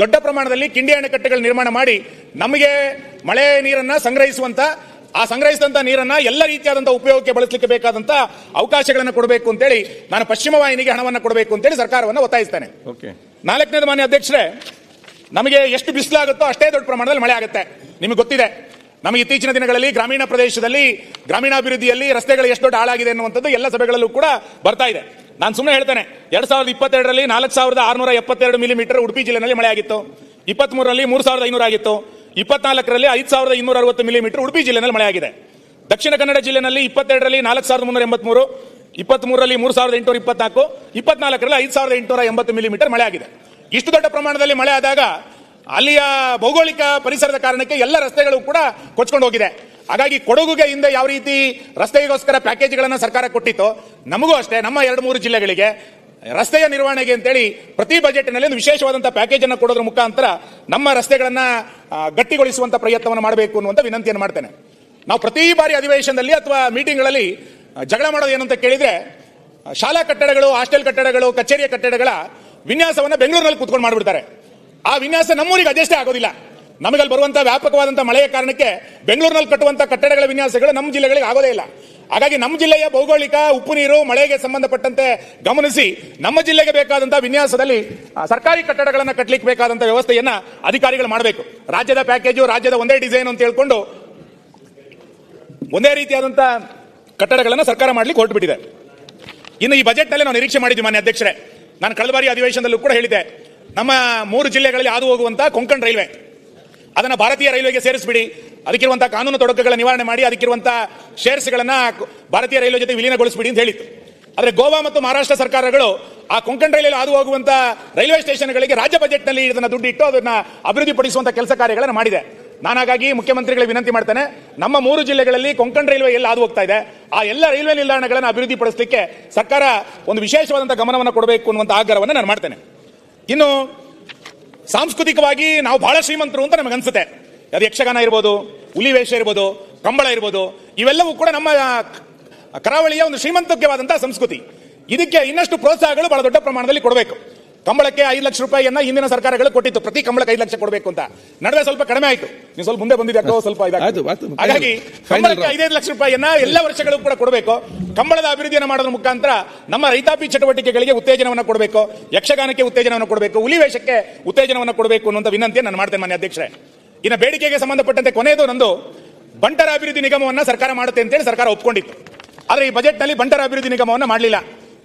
ದೊಡ್ಡ ಪ್ರಮಾಣದಲ್ಲಿ ಕಿಂಡಿ ಅಣೆಕಟ್ಟೆಗಳ ನಿರ್ಮಾಣ ಮಾಡಿ ನಮಗೆ ಮಳೆ ನೀರನ್ನ ಸಂಗ್ರಹಿಸುವಂತ ಆ ಸಂಗ್ರಹಿಸಿದಂಥ ನೀರನ್ನ ಎಲ್ಲ ರೀತಿಯಾದಂಥ ಉಪಯೋಗಕ್ಕೆ ಬಳಸಲಿಕ್ಕೆ ಬೇಕಾದಂಥ ಅವಕಾಶಗಳನ್ನು ಕೊಡಬೇಕು ಅಂತೇಳಿ ನಾನು ಪಶ್ಚಿಮ ವಾಹಿನಿಗೆ ಹಣವನ್ನು ಕೊಡಬೇಕು ಅಂತೇಳಿ ಸರ್ಕಾರವನ್ನು ಒತ್ತಾಯಿಸ್ತೇನೆ. ಓಕೆ. ನಾಲ್ಕನೇದು ಮಾನ್ಯ ಅಧ್ಯಕ್ಷರೇ ನಮಗೆ ಎಷ್ಟು ಬಿಸಿಲಾಗುತ್ತೋ ಅಷ್ಟೇ ದೊಡ್ಡ ಪ್ರಮಾಣದಲ್ಲಿ ಮಳೆ ಆಗುತ್ತೆ. ನಿಮಗೆ ಗೊತ್ತಿದೆ ನಮಗೆ ಇತ್ತೀಚಿನ ದಿನಗಳಲ್ಲಿ ಗ್ರಾಮೀಣ ಪ್ರದೇಶದಲ್ಲಿ ಗ್ರಾಮೀಣಾಭಿವೃದ್ಧಿಯಲ್ಲಿ ರಸ್ತೆಗಳು ಎಷ್ಟು ದೊಡ್ಡ ಹಾಳಾಗಿದೆ ಅನ್ನುವಂಥದ್ದು ಎಲ್ಲ ಸಭೆಗಳಲ್ಲೂ ಕೂಡ ಬರ್ತಾ ಇದೆ. ನಾನು ಸುಮ್ಮನೆ ಹೇಳ್ತೇನೆ ಎರಡ್ ಸಾವಿರದ ಇಪ್ಪತ್ತೆರಡರಲ್ಲಿ ನಾಲ್ಕು ಸಾವಿರದ ಆರುನೂರ ಎಪ್ಪತ್ತೆರಡು ಮಿಲಿಮೀಟರ್ ಉಡುಪಿ ಜಿಲ್ಲೆನಲ್ಲಿ ಮಳೆ ಆಗಿತ್ತು. ಇಪ್ಪತ್ಮೂರರಲ್ಲಿ ಮೂರು ಸಾವಿರದ ಐನೂರ ಆಗಿತ್ತು. ಇಪ್ಪತ್ನಾಲ್ಕರಲ್ಲಿ ಐದು ಸಾವಿರದ ಇನ್ನೂರ ಅರವತ್ತು ಮಿಲಿಮೀಟರ್ ಉಡುಪಿ ಜಿಲ್ಲೆನಲ್ಲಿ ಮಳೆ ಆಗಿದೆ ದಕ್ಷಿಣ ಕನ್ನಡ ಜಿಲ್ಲೆನಲ್ಲಿ ಇಪ್ಪತ್ತೆರಡರಲ್ಲಿ ನಾಲ್ಕು ಸಾವಿರದ ಮುನ್ನೂರ ಎಂಬತ್ಮೂರು, ಇಪ್ಪತ್ಮೂರರಲ್ಲಿ ಮೂರು ಸಾವಿರದ ಎಂಟುನೂರ ಇಪ್ಪತ್ನಾಲ್ಕು, ಇಪ್ಪತ್ನಾಲ್ಕರಲ್ಲಿ ಐದು ಸಾವಿರದ ಎಂಟುನೂರ ಎಂಬತ್ತು ಮಿಲಿಮೀಟರ್ ಮಳೆ ಆಗಿದೆ ಇಷ್ಟು ದೊಡ್ಡ ಪ್ರಮಾಣದಲ್ಲಿ ಮಳೆ ಆದಾಗ ಅಲ್ಲಿಯ ಭೌಗೋಳಿಕ ಪರಿಸರದ ಕಾರಣಕ್ಕೆ ಎಲ್ಲ ರಸ್ತೆಗಳು ಕೂಡ ಕೊಚ್ಕೊಂಡು ಹೋಗಿದೆ. ಹಾಗಾಗಿ ಕೊಡಗುಗೆ ಹಿಂದೆ ಯಾವ ರೀತಿ ರಸ್ತೆಗೋಸ್ಕರ ಪ್ಯಾಕೇಜ್ಗಳನ್ನು ಸರ್ಕಾರ ಕೊಟ್ಟಿತ್ತು, ನಮಗೂ ಅಷ್ಟೇ, ನಮ್ಮ ಎರಡು ಮೂರು ಜಿಲ್ಲೆಗಳಿಗೆ ರಸ್ತೆಯ ನಿರ್ವಹಣೆಗೆ ಅಂತೇಳಿ ಪ್ರತಿ ಬಜೆಟ್ನಲ್ಲಿ ಒಂದು ವಿಶೇಷವಾದಂತಹ ಪ್ಯಾಕೇಜ್ ಅನ್ನು ಕೊಡೋದ್ರ ಮುಖಾಂತರ ನಮ್ಮ ರಸ್ತೆಗಳನ್ನ ಗಟ್ಟಿಗೊಳಿಸುವಂಥ ಪ್ರಯತ್ನವನ್ನು ಮಾಡಬೇಕು ಅನ್ನುವಂತ ವಿನಂತಿಯನ್ನು ಮಾಡ್ತೇನೆ. ನಾವು ಪ್ರತಿ ಬಾರಿ ಅಧಿವೇಶನದಲ್ಲಿ ಅಥವಾ ಮೀಟಿಂಗ್ಗಳಲ್ಲಿ ಜಗಳ ಮಾಡೋದು ಏನಂತ ಕೇಳಿದ್ರೆ ಶಾಲಾ ಕಟ್ಟಡಗಳು ಹಾಸ್ಟೆಲ್ ಕಟ್ಟಡಗಳು, ಕಚೇರಿಯ ಕಟ್ಟಡಗಳ ವಿನ್ಯಾಸವನ್ನ ಬೆಂಗಳೂರಿನಲ್ಲಿ ಕೂತ್ಕೊಂಡು ಮಾಡಿಬಿಡ್ತಾರೆ. ಆ ವಿನ್ಯಾಸ ನಮ್ಮೂರಿಗೆ ಅಡ್ಜಸ್ಟೇ ಆಗೋದಿಲ್ಲ. ನಮಗಲ್ಲಿ ಬರುವಂತ ವ್ಯಾಪಕವಾದಂತ ಮಳೆಯ ಕಾರಣಕ್ಕೆ ಬೆಂಗಳೂರಿನಲ್ಲಿ ಕಟ್ಟುವಂತ ಕಟ್ಟಡಗಳ ವಿನ್ಯಾಸಗಳು ನಮ್ಮ ಜಿಲ್ಲೆಗಳಿಗೆ ಆಗೋದೇ ಇಲ್ಲ. ಹಾಗಾಗಿ ನಮ್ಮ ಜಿಲ್ಲೆಯ ಭೌಗೋಳಿಕ, ಉಪ್ಪು ನೀರು, ಮಳೆಗೆ ಸಂಬಂಧಪಟ್ಟಂತೆ ಗಮನಿಸಿ ನಮ್ಮ ಜಿಲ್ಲೆಗೆ ಬೇಕಾದಂತಹ ವಿನ್ಯಾಸದಲ್ಲಿ ಸರ್ಕಾರಿ ಕಟ್ಟಡಗಳನ್ನು ಕಟ್ಟಲಿಕ್ಕೆ ಬೇಕಾದಂತ ವ್ಯವಸ್ಥೆಯನ್ನ ಅಧಿಕಾರಿಗಳು ಮಾಡಬೇಕು. ರಾಜ್ಯದ ಪ್ಯಾಕೇಜು, ರಾಜ್ಯದ ಒಂದೇ ಡಿಸೈನ್ ಅಂತ ಹೇಳ್ಕೊಂಡು ಒಂದೇ ರೀತಿಯಾದಂತ ಕಟ್ಟಡಗಳನ್ನು ಸರ್ಕಾರ ಮಾಡ್ಲಿಕ್ಕೆ ಹೊರಟುಬಿಟ್ಟಿದೆ. ಇನ್ನು ಈ ಬಜೆಟ್ನಲ್ಲಿ ನಾವು ನಿರೀಕ್ಷೆ ಮಾಡಿದ್ವಿ ಮಾನ್ಯ ಅಧ್ಯಕ್ಷರೇ. ನಾನು ಕಳೆದ ಬಾರಿ ಅಧಿವೇಶನದಲ್ಲೂ ಕೂಡ ಹೇಳಿದೆ ನಮ್ಮ ಮೂರು ಜಿಲ್ಲೆಗಳಲ್ಲಿ ಹಾದು ಹೋಗುವಂತ ಕೊಂಕಣ್ ರೈಲ್ವೆ. ಅದನ್ನ ಭಾರತೀಯ ರೈಲ್ವೆಗೆ ಸೇರಿಸ್ಬಿಡಿ. ಅದಕ್ಕಿರುವಂತಹ ಕಾನೂನು ತೊಡಕುಗಳ ನಿವಾರಣೆ ಮಾಡಿ ಅದಕ್ಕಿರುವಂತಹ ಶೇರ್ಸ್ಗಳನ್ನ ಭಾರತೀಯ ರೈಲ್ವೆ ಜೊತೆ ವಿಲೀನಗೊಳಿಸಬಿಡಿ ಅಂತ ಹೇಳಿತ್ತು. ಆದರೆ ಗೋವಾ ಮತ್ತು ಮಹಾರಾಷ್ಟ್ರ ಸರ್ಕಾರಗಳು ಆ ಕೊಂಕಣ ರೈಲಲ್ಲಿ ಹಾದು ಹೋಗುವಂತ ರೈಲ್ವೆ ಸ್ಟೇಷನ್ಗಳಿಗೆ ರಾಜ್ಯ ಬಜೆಟ್ನಲ್ಲಿ ಇದನ್ನ ದುಡ್ಡಿಟ್ಟು ಅದನ್ನ ಅಭಿವೃದ್ಧಿಪಡಿಸುವಂತ ಕೆಲಸ ಕಾರ್ಯಗಳನ್ನು ಮಾಡಿದೆ. ನಾನು ಹಾಗಾಗಿ ಮುಖ್ಯಮಂತ್ರಿಗಳಿಗೆ ವಿನಂತಿ ಮಾಡ್ತೇನೆ, ನಮ್ಮ ಮೂರು ಜಿಲ್ಲೆಗಳಲ್ಲಿ ಕೊಂಕಣ ರೈಲ್ವೆ ಎಲ್ಲ ಹಾದು ಹೋಗ್ತಾ ಇದೆ, ಆ ಎಲ್ಲ ರೈಲ್ವೆ ನಿಲ್ದಾಣಗಳನ್ನು ಅಭಿವೃದ್ಧಿಪಡಿಸಲಿಕ್ಕೆ ಸರ್ಕಾರ ಒಂದು ವಿಶೇಷವಾದಂತಹ ಗಮನವನ್ನು ಕೊಡಬೇಕು ಅನ್ನುವಂಥ ಆಗ್ರಹವನ್ನು ನಾನು ಮಾಡ್ತೇನೆ. ಇನ್ನು ಸಾಂಸ್ಕೃತಿಕವಾಗಿ ನಾವು ಬಹಳ ಶ್ರೀಮಂತರು ಅಂತ ನಮಗೆ ಅನ್ಸುತ್ತೆ. ಅದು ಯಕ್ಷಗಾನ ಇರ್ಬೋದು ಹುಲಿವೇಷ ಇರ್ಬೋದು, ಕಂಬಳ ಇರ್ಬೋದು, ಇವೆಲ್ಲವೂ ಕೂಡ ನಮ್ಮ ಕರಾವಳಿಯ ಒಂದು ಶ್ರೀಮಂತಕ್ಯವಾದಂತಹ ಸಂಸ್ಕೃತಿ. ಇದಕ್ಕೆ ಇನ್ನಷ್ಟು ಪ್ರೋತ್ಸಾಹಗಳು ಬಹಳ ದೊಡ್ಡ ಪ್ರಮಾಣದಲ್ಲಿ ಕೊಡಬೇಕು. ಕಂಬಳಕ್ಕೆ ಐದು ಲಕ್ಷ ರೂಪಾಯಿಯನ್ನ ಹಿಂದಿನ ಸರ್ಕಾರಗಳು ಕೊಟ್ಟಿತ್ತು. ಪ್ರತಿ ಕಂಬಳಕ್ಕೆ ಐದು ಲಕ್ಷ ಕೊಡಬೇಕು ಅಂತ. ನಡುವೆ ಸ್ವಲ್ಪ ಕಡಿಮೆ ಆಯ್ತು. ನೀವು ಸ್ವಲ್ಪ ಮುಂದೆ ಬಂದಿದೆ ಅಕ್ಕೋ ಸ್ವಲ್ಪ ಹಾಗಾಗಿ ಕಂಬಳಕ್ಕೆ. ಐದೈದು ಲಕ್ಷ ರೂಪಾಯಿಯನ್ನ ಎಲ್ಲ ವರ್ಷಗಳು ಕೂಡ ಕೊಡಬೇಕು. ಕಂಬಳದ ಅಭಿವೃದ್ಧಿಯನ್ನು ಮಾಡೋದ್ರ ಮುಖಾಂತರ ನಮ್ಮ ರೈತಾಪಿ ಚಟುವಟಿಕೆಗಳಿಗೆ ಉತ್ತೇಜನವನ್ನು ಕೊಡಬೇಕು. ಯಕ್ಷಗಾನಕ್ಕೆ ಉತ್ತೇಜನವನ್ನು ಕೊಡಬೇಕು. ಹುಲಿ ವೇಷಕ್ಕೆ ಉತ್ತೇಜನವನ್ನು ಕೊಡಬೇಕು ಅನ್ನುವಂಥ ವಿನಂತಿಯನ್ನು ನಾನು ಮಾಡ್ತೇನೆ ಮಾನ್ಯ ಅಧ್ಯಕ್ಷರೇ. ಇನ್ನು ಬೇಡಿಕೆಗೆ ಸಂಬಂಧಪಟ್ಟಂತೆ ಕೊನೆಯದು ನಂದು ಬಂಟರ ಅಭಿವೃದ್ಧಿ ನಿಗಮವನ್ನ ಸರ್ಕಾರ ಮಾಡುತ್ತೆ ಅಂತೇಳಿ ಸರ್ಕಾರ ಒಪ್ಕೊಂಡಿತ್ತು. ಆದರೆ ಈ ಬಜೆಟ್ನಲ್ಲಿ ಬಂಟರ ಅಭಿವೃದ್ಧಿ ನಿಗಮವನ್ನ ಮಾಡಲಿಲ್ಲ.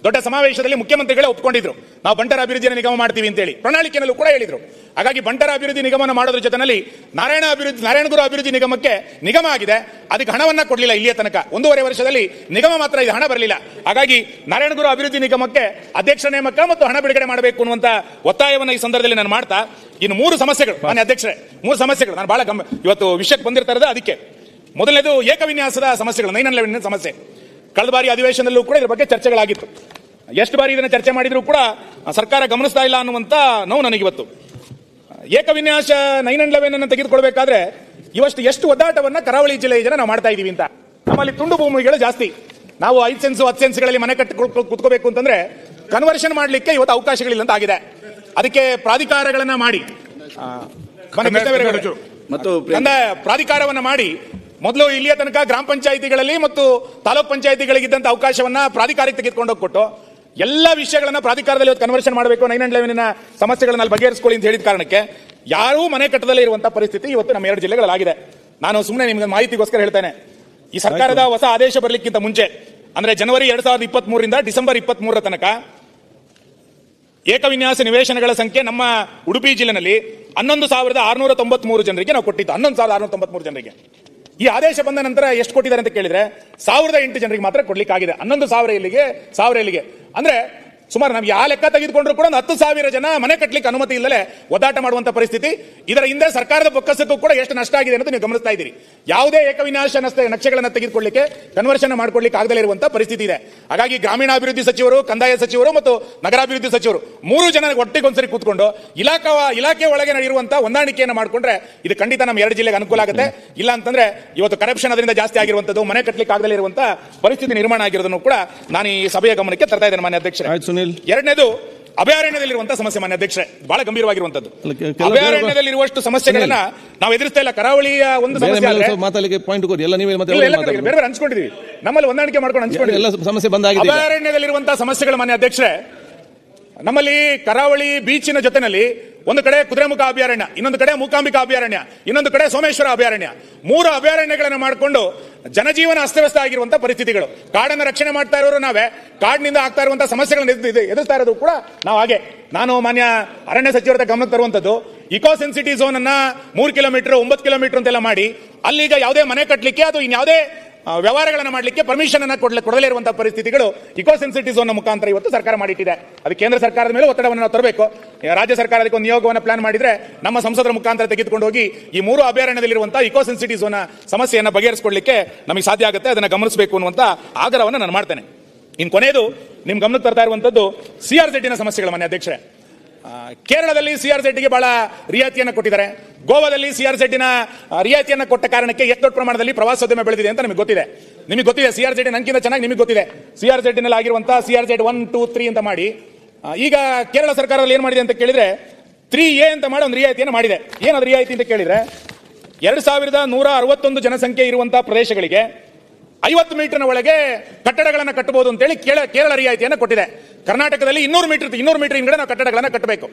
ದೊಡ್ಡ ಸಮಾವೇಶದಲ್ಲಿ ಮುಖ್ಯಮಂತ್ರಿಗಳೇ ಒಪ್ಕೊಂಡಿದ್ರು. ನಾವು ಬಂಟರ ಅಭಿವೃದ್ಧಿಯ ನಿಗಮ ಮಾಡ್ತೀವಿ ಅಂತೇಳಿ. ಪ್ರಣಾಳಿಕೆಯಲ್ಲೂ ಕೂಡ ಹೇಳಿದ್ರು. ಹಾಗಾಗಿ ಬಂಟರ ಅಭಿವೃದ್ಧಿ ನಿಗಮನ ಮಾಡೋದ್ರ ಜೊತೆಯಲ್ಲಿ ನಾರಾಯಣ ಅಭಿವೃದ್ಧಿ ನಾರಾಯಣಗುರು ಅಭಿವೃದ್ಧಿ ನಿಗಮಕ್ಕೆ ನಿಗಮ ಆಗಿದೆ. ಅದಕ್ಕೆ ಹಣವನ್ನ ಕೊಡಲಿಲ್ಲ ಇಲ್ಲಿಯ ತನಕ. ಒಂದೂವರೆ ವರ್ಷದಲ್ಲಿ ನಿಗಮ ಮಾತ್ರ ಇದು ಹಣ ಬರಲಿಲ್ಲ. ಹಾಗಾಗಿ ನಾರಾಯಣಗುರು ಅಭಿವೃದ್ಧಿ ನಿಗಮಕ್ಕೆ ಅಧ್ಯಕ್ಷ ನೇಮಕ ಮತ್ತು ಹಣ ಬಿಡುಗಡೆ ಮಾಡಬೇಕು ಅನ್ನುವಂತ ಒತ್ತಾಯವನ್ನು ಈ ಸಂದರ್ಭದಲ್ಲಿ ನಾನು ಮಾಡ್ತಾ ಇನ್ನು ಮೂರು ಸಮಸ್ಯೆಗಳು. ನಾನು ಅಧ್ಯಕ್ಷರೇ ಮೂರು ಸಮಸ್ಯೆಗಳು. ನಾನು ಬಹಳ ಗಮ ಇವತ್ತು ವಿಷಯಕ್ಕೆ ಬಂದಿರ್ತಾ ಇರೋದು ಅದಕ್ಕೆ. ಮೊದಲನೇದು ಏಕವಿನ್ಯಾಸದ ಸಮಸ್ಯೆಗಳು ನೈನ್ ಲೆವೆನ್ ಸಮಸ್ಯೆ. ಕಳೆದ ಬಾರಿ ಅಧಿವೇಶನದಲ್ಲೂ ಕೂಡ ಇದ್ರ ಬಗ್ಗೆ ಚರ್ಚೆಗಳಾಗಿತ್ತು. ಎಷ್ಟು ಬಾರಿ ಇದನ್ನ ಚರ್ಚೆ ಮಾಡಿದ್ರು ಕೂಡ ಸರ್ಕಾರ ಗಮನಿಸ್ತಾ ಇಲ್ಲ ಅನ್ನುವಂತ ನೋವು ನನಗಿವತ್ತು. ಏಕವಿನ್ಯಾಸ ನೈನ್ ಅಂಡ್ ಲೆವೆನ್ ಅನ್ನು ತೆಗೆದುಕೊಳ್ಬೇಕಾದ್ರೆ ಇವಷ್ಟು ಎಷ್ಟು ಒದ್ದಾಟವನ್ನ ಕರಾವಳಿ ಜಿಲ್ಲೆಯ ಜನ ನಾವು ಮಾಡ್ತಾ ಇದೀವಿ ಅಂತ. ನಮ್ಮಲ್ಲಿ ತುಂಡು ಭೂಮಿಗಳು ಜಾಸ್ತಿ. ನಾವು ಐದು ಸೆನ್ಸ್ ಹತ್ತು ಸೆನ್ಸ್ಗಳಲ್ಲಿ ಮನೆ ಕಟ್ಟಿ ಕುತ್ಕೋಬೇಕು ಅಂತಂದ್ರೆ ಕನ್ವರ್ಷನ್ ಮಾಡ್ಲಿಕ್ಕೆ ಇವತ್ತು ಅವಕಾಶಗಳಿಲ್ಲ ಅಂತ ಆಗಿದೆ. ಅದಕ್ಕೆ ಪ್ರಾಧಿಕಾರಗಳನ್ನ ಮಾಡಿ. ಮತ್ತು ಪ್ರಾಧಿಕಾರವನ್ನ ಮಾಡಿ ಮೊದಲು ಇಲ್ಲಿಯ ತನಕ ಗ್ರಾಮ ಪಂಚಾಯಿತಿಗಳಲ್ಲಿ ಮತ್ತು ತಾಲೂಕ್ ಪಂಚಾಯಿತಿಗಳಿಗಿದ್ದಂತ ಅವಕಾಶವನ್ನ ಪ್ರಾಧಿಕಾರಕ್ಕೆ ತೆಗೆದುಕೊಂಡು ಹೋಗ್ಕೊಟ್ಟು ಎಲ್ಲ ವಿಷಯಗಳನ್ನ ಪ್ರಾಧಿಕಾರದಲ್ಲಿ ಇವತ್ತು ಕನ್ವರ್ಷನ್ ಮಾಡಬೇಕು ನೈನ್ ಅಂಡ್ ಲೆವೆನ್ ಸಮಸ್ಯೆಗಳನ್ನ ಬಗೆಹರಿಸಿಕೊಳ್ಳಿ ಬಗೆಹರಿಸ್ಕೊಳ್ಳಿ ಅಂತ ಹೇಳಿದ ಕಾರಣಕ್ಕೆ ಯಾರೂ ಮನೆ ಕಟ್ಟದಲ್ಲೇ ಇರುವಂತಹ ಪರಿಸ್ಥಿತಿ ಇವತ್ತು ನಮ್ಮ ಎರಡು ಜಿಲ್ಲೆಗಳಾಗಿದೆ ನಾನು ಸುಮ್ಮನೆ ನಿಮ್ಗೆ ಮಾಹಿತಿಗೋಸ್ಕರ ಹೇಳ್ತೇನೆ. ಈ ಸರ್ಕಾರದ ಹೊಸ ಆದೇಶ ಬರಲಿಕ್ಕಿಂತ ಮುಂಚೆ ಅಂದ್ರೆ ಜನವರಿ ಎರಡ್ ಸಾವಿರದ ಇಪ್ಪತ್ತ್ ಮೂರರಿಂದ ಡಿಸೆಂಬರ್ ಇಪ್ಪತ್ತ್ ಮೂರರ ತನಕ ಏಕವಿನ್ಯಾಸ ನಿವೇಶನಗಳ ಸಂಖ್ಯೆ ನಮ್ಮ ಉಡುಪಿ ಜಿಲ್ಲೆನಲ್ಲಿ ಹನ್ನೊಂದು ಸಾವಿರದ ಆರುನೂರ ತೊಂಬತ್ಮೂರು ಜನರಿಗೆ ನಾವು ಕೊಟ್ಟಿದ್ದು. ಹನ್ನೊಂದು ಸಾವಿರದ ಆರುನೂರ ತೊಂಬತ್ಮೂರು ಜನರಿಗೆ. ಈ ಆದೇಶ ಬಂದ ನಂತರ ಎಷ್ಟು ಕೊಟ್ಟಿದ್ದಾರೆ ಅಂತ ಕೇಳಿದ್ರೆ ಸಾವಿರದ ಎಂಟು ಜನರಿಗೆ ಮಾತ್ರ ಕೊಡ್ಲಿಕ್ಕಾಗಿದೆ. ಹನ್ನೊಂದು ಸಾವಿರ ಇಲ್ಲಿಗೆ ಸಾವಿರ ಇಲ್ಲಿಗೆ. ಅಂದ್ರೆ ಸುಮಾರು ನಾವು ಯಾವ ಲೆಕ್ಕ ತೆಗೆದುಕೊಂಡ್ರು ಕೂಡ ಹತ್ತು ಸಾವಿರ ಜನ ಮನೆ ಕಟ್ಟಲಿಕ್ಕೆ ಅನುಮತಿ ಇಲ್ಲದೆ ಒದಾಟ ಮಾಡುವಂತ ಪರಿಸ್ಥಿತಿ. ಇದರ ಹಿಂದೆ ಸರ್ಕಾರದ ಬೊಕ್ಕಸಕ್ಕೂ ಕೂಡ ಎಷ್ಟು ನಷ್ಟ ಆಗಿದೆ ಅಂತ ನೀವು ಗಮನಿಸ್ತಾ ಇದ್ದೀರಿ. ಯಾವುದೇ ಏಕವಿನಾಶ ನಷ್ಟ ನಕ್ಷೆಗಳನ್ನು ತೆಗೆದುಕೊಳ್ಳಿಕ್ಕೆ ಕನ್ವರ್ಷನ್ ಮಾಡ್ಕೊಳ್ಳಿಕ್ಕೆ ಆಗದೇ ಇರುವಂತಹ ಪರಿಸ್ಥಿತಿ ಇದೆ. ಹಾಗಾಗಿ ಗ್ರಾಮೀಣಾಭಿವೃದ್ಧಿ ಸಚಿವರು, ಕಂದಾಯ ಸಚಿವರು ಮತ್ತು ನಗರಾಭಿವೃದ್ಧಿ ಸಚಿವರು ಮೂರು ಜನ ಒಟ್ಟಿಗೊಂದ್ಸರಿ ಕೂತ್ಕೊಂಡು ಇಲಾಖಾ, ಇಲಾಖೆ ಒಳಗೆ ನಡೆಯುವಂತಹ ಹೊಂದಾಣಿಕೆಯನ್ನು ಮಾಡಿಕೊಂಡ್ರೆ ಇದು ಖಂಡಿತ ನಮ್ಮ ಎರಡು ಜಿಲ್ಲೆಗೆ ಅನುಕೂಲ ಆಗುತ್ತೆ. ಇಲ್ಲ ಅಂತಂದ್ರೆ ಇವತ್ತು ಕರಪ್ಷನ್ ಅದರಿಂದ ಜಾಸ್ತಿ ಆಗಿರುವಂತದ್ದು ಮನೆ ಕಟ್ಟಲಿಕ್ಕೆ ಆಗದೇ ಇರುವಂತಹ ಪರಿಸ್ಥಿತಿ ನಿರ್ಮಾಣ ಆಗಿರೋದನ್ನು ಕೂಡ ನಾನು ಈ ಸಭೆಯ ಗಮನಕ್ಕೆ ತರ್ತಾ ಇದ್ದೇನೆ ಮಾನ್ಯ ಅಧ್ಯಕ್ಷರೇ. ಸುನಿಲ್ ಎರಡನೇದು ಅಭಯಾರಣ್ಯದಲ್ಲಿರುವಂತಹ ಸಮಸ್ಯೆ ಮಾನ್ಯ ಅಧ್ಯಕ್ಷ ಬಹಳ ಗಂಭೀರವಾಗಿರುವಂತದ್ದು ಅಭಯಾರಣ್ಯದಲ್ಲಿ ಇರುವಷ್ಟು ಕೆಲವು ಅಭಯಾರಣ್ಯದಲ್ಲಿರುವಷ್ಟು ಸಮಸ್ಯೆಗಳನ್ನ ನಾವು ಎದುರಿಸ್ತಾ ಇಲ್ಲ. ಕರಾವಳಿಯ ಒಂದು ಸಮಸ್ಯೆ ಮಾತಾಡಲಿಕ್ಕೆ ಪಾಯಿಂಟ್ ಕೊಡಿ. ಎಲ್ಲ ನೀವೇ ಬೇರೆ ಬೇರೆ ಹಂಚ್ಕೊಂಡಿದೀವಿ. ನಮ್ಮಲ್ಲಿ ಹೊಂದಾಣಿಕೆ ಮಾಡ್ಕೊಂಡು ಹಂಚ್ಕೊಂಡಿದ್ದೀವಿ ಎಲ್ಲ ಸಮಸ್ಯೆ ಬಂದಾಗಿದೆ. ಅಭಯಾರಣ್ಯದಲ್ಲಿರುವಂತಹ ಸಮಸ್ಯೆಗಳು ಮಾನ್ಯ ಅಧ್ಯಕ್ಷರೇ ನಮ್ಮಲ್ಲಿ ಕರಾವಳಿ ಬೀಚಿನ ಜೊತೆನಲ್ಲಿ ಒಂದು ಕಡೆ ಕುದುರೆಮುಖ ಅಭಯಾರಣ್ಯ, ಇನ್ನೊಂದು ಕಡೆ ಮೂಕಾಂಬಿಕಾ ಅಭಯಾರಣ್ಯ, ಇನ್ನೊಂದು ಕಡೆ ಸೋಮೇಶ್ವರ ಅಭಯಾರಣ್ಯ. ಮೂರು ಅಭಯಾರಣ್ಯಗಳನ್ನು ಮಾಡಿಕೊಂಡು ಜನಜೀವನ ಅಸ್ತವ್ಯಸ್ತ ಆಗಿರುವಂತಹ ಪರಿಸ್ಥಿತಿಗಳು. ಕಾಡನ್ನು ರಕ್ಷಣೆ ಮಾಡ್ತಾ ಇರೋರು ನಾವೇ, ಕಾಡಿನಿಂದ ಆಗ್ತಾ ಇರುವಂತಹ ಸಮಸ್ಯೆಗಳನ್ನು ಎದುರ್ತಾ ಇರೋದು ಕೂಡ ನಾವು ಹಾಗೆ. ನಾನು ಮಾನ್ಯ ಅರಣ್ಯ ಸಚಿವರ ಗಮನಕ್ಕೆ ತರುವಂತದ್ದು ಇಕೋ ಸೆನ್ಸಿಟಿ ಝೋನ್ ಅನ್ನ ಮೂರು ಕಿಲೋಮೀಟರ್, ಒಂಬತ್ತು ಕಿಲೋಮೀಟರ್ ಅಂತೆಲ್ಲ ಮಾಡಿ ಅಲ್ಲಿಗ ಯಾವುದೇ ಮನೆ ಕಟ್ಟಲಿಕ್ಕೆ ಅದು ಇನ್ಯಾವುದೇ ವ್ಯವಹಾರಗಳನ್ನು ಮಾಡಲಿಕ್ಕೆ ಪರ್ಮಿಷನ್ ಅನ್ನು ಕೊಡಲೇ ಕೊಡಲೇ ಇರುವಂತಹ ಪರಿಸ್ಥಿತಿಗಳು ಇಕೋ ಸೆನ್ಸಿಟಿ ಝೋನ್ ಮುಖಾಂತರ ಇವತ್ತು ಸರ್ಕಾರ ಮಾಡಿಟ್ಟಿದೆ. ಅದು ಕೇಂದ್ರ ಸರ್ಕಾರದ ಮೇಲೆ ಒತ್ತಡವನ್ನು ತರಬೇಕು. ರಾಜ್ಯ ಸರ್ಕಾರ ಅದಕ್ಕೆ ಒಂದು ನಿಯೋಗವನ್ನು ಪ್ಲಾನ್ ಮಾಡಿದ್ರೆ ನಮ್ಮ ಸಂಸದರ ಮುಖಾಂತರ ತೆಗೆದುಕೊಂಡು ಹೋಗಿ ಈ ಮೂರು ಅಭಯಾರಣ್ಯದಲ್ಲಿರುವಂತಹ ಇಕೋ ಸೆನ್ಸಿಟಿ ಝೋನ್ ಸಮಸ್ಯೆಯನ್ನು ಬಗೆಹರಿಸಿಕೊಳ್ಳಲಿಕ್ಕೆ ನಮಗೆ ಸಾಧ್ಯ ಆಗುತ್ತೆ, ಅದನ್ನ ಗಮನಿಸಬೇಕು ಅನ್ನುವಂಥ ಆಗ್ರಹವನ್ನು ನಾನು ಮಾಡ್ತೇನೆ. ಇನ್ನು ಕೊನೆಯದು ನಿಮ್ ಗಮನಕ್ಕೆ ತರ್ತಾ ಇರುವಂತದ್ದು ಸಿ ಆರ್ನ ಸಮಸ್ಯೆಗಳು ಮನೆ, ಅಧ್ಯಕ್ಷರೇ. ಆ, ಸಿ ಆರ್ಗೆ ಬಹಳ ರಿಯಾಯಿತಿಯನ್ನು ಕೊಟ್ಟಿದ್ದಾರೆ. ಗೋವಾದಲ್ಲಿ ಸಿ ಆರ್ ಸೆಡ್ಡಿನ ರಿಯಾಯಿತಿಯನ್ನು ಕೊಟ್ಟ ಕಾರಣಕ್ಕೆ ಎಷ್ಟು ದೊಡ್ಡ ಪ್ರಮಾಣದಲ್ಲಿ ಪ್ರವಾಸೋದ್ಯಮ ಬೆಳೆದಿದೆ ಅಂತ ನಿಮಗೆ ಗೊತ್ತಿದೆ. ನಿಮಗೆ ಗೊತ್ತಿದೆ ಸಿ ಆರ್ ಜೆಡ್ ನನಗಿಂತ ಚೆನ್ನಾಗಿ ನಿಮಗೆ ಗೊತ್ತಿದೆ. ಸಿ ಆರ್ನಲ್ಲಿ ಆಗಿರುವಂತಹ CR Z one two three ಅಂತ ಮಾಡಿ ಈಗ ಕೇರಳ ಸರ್ಕಾರದಲ್ಲಿ ಏನು ಮಾಡಿದೆ ಅಂತ ಕೇಳಿದ್ರೆ ತ್ರೀ ಎ ಅಂತ ಮಾಡಿ ಒಂದು ರಿಯಾಯಿತಿಯನ್ನು ಮಾಡಿದೆ. ಏನದು ರಿಯಾಯಿತಿ ಅಂತ ಕೇಳಿದ್ರೆ ಎರಡ್ ಸಾವಿರದ ನೂರ ಅರವತ್ತೊಂದು ಜನಸಂಖ್ಯೆ ಇರುವಂತಹ ಪ್ರದೇಶಗಳಿಗೆ ಐವತ್ತು ಮೀಟರ್ನ ಒಳಗೆ ಕಟ್ಟಡಗಳನ್ನು ಕಟ್ಟಬಹುದು ಅಂತೇಳಿ ಕೇಳ ಕೇರಳ ರಿಯಾಯಿತಿಯನ್ನು ಕೊಟ್ಟಿದೆ. ಕರ್ನಾಟಕದಲ್ಲಿ ಇನ್ನೂರು ಮೀಟರ್ ಇನ್ನೂರು ಮೀಟರ್ ಹಿಂಗಡೆ ನಾವು ಕಟ್ಟಡಗಳನ್ನು ಕಟ್ಟಬೇಕು.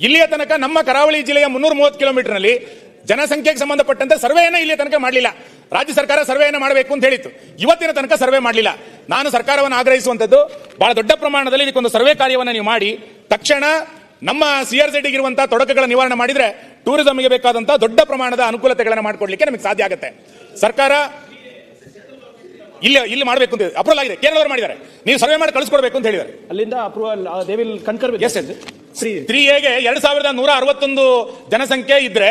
ಇಲ್ಲಿಯ ತನಕ ನಮ್ಮ ಕರಾವಳಿ ಜಿಲ್ಲೆಯ ಮುನ್ನೂರ ಮೂವತ್ತು ಕಿಲೋಮೀಟರ್ನಲ್ಲಿ ಜನಸಂಖ್ಯೆಗೆ ಸಂಬಂಧಪಟ್ಟಂತೆ ಸರ್ವೆಯನ್ನು ಇಲ್ಲಿಯ ತನಕ ಮಾಡಲಿಲ್ಲ. ರಾಜ್ಯ ಸರ್ಕಾರ ಸರ್ವೆಯನ್ನು ಮಾಡಬೇಕು ಅಂತ ಹೇಳಿತ್ತು. ಇವತ್ತಿನ ತನಕ ಸರ್ವೆ ಮಾಡಲಿಲ್ಲ. ನಾನು ಸರ್ಕಾರವನ್ನು ಆಗ್ರಹಿಸುವಂಥದ್ದು, ಬಹಳ ದೊಡ್ಡ ಪ್ರಮಾಣದಲ್ಲಿ ಇದಕ್ಕೊಂದು ಸರ್ವೆ ಕಾರ್ಯವನ್ನು ನೀವು ಮಾಡಿ, ತಕ್ಷಣ ನಮ್ಮ ಸಿ ಆರ್ ಇರುವಂತಹ ತೊಡಕುಗಳ ನಿವಾರಣೆ ಮಾಡಿದ್ರೆ ಟೂರಿಸಂಗೆ ಬೇಕಾದಂತಹ ದೊಡ್ಡ ಪ್ರಮಾಣದ ಅನುಕೂಲತೆಗಳನ್ನು ಮಾಡಿಕೊಡ್ಲಿಕ್ಕೆ ನಮಗೆ ಸಾಧ್ಯ ಆಗುತ್ತೆ. ಸರ್ಕಾರ ಇಲ್ಲಿ ಇಲ್ಲಿ ಮಾಡಬೇಕು ಅಂತ ಅಪ್ರೂವಲ್ ಆಗಿದೆ. ಕೇರಳ ಮಾಡಿದ್ದಾರೆ. ನೀವು ಸರ್ವೆ ಮಾಡಿ ಕಳಿಸ್ಕೊಡ್ಬೇಕು ಅಂತ ಹೇಳಿದ್ದಾರೆ. ಅಲ್ಲಿಂದ approval they will concur S three ಎಗೆ ಎರಡ್ ಸಾವಿರದ ನೂರ ಅರವತ್ತೊಂದು ಜನಸಂಖ್ಯೆ ಇದ್ರೆ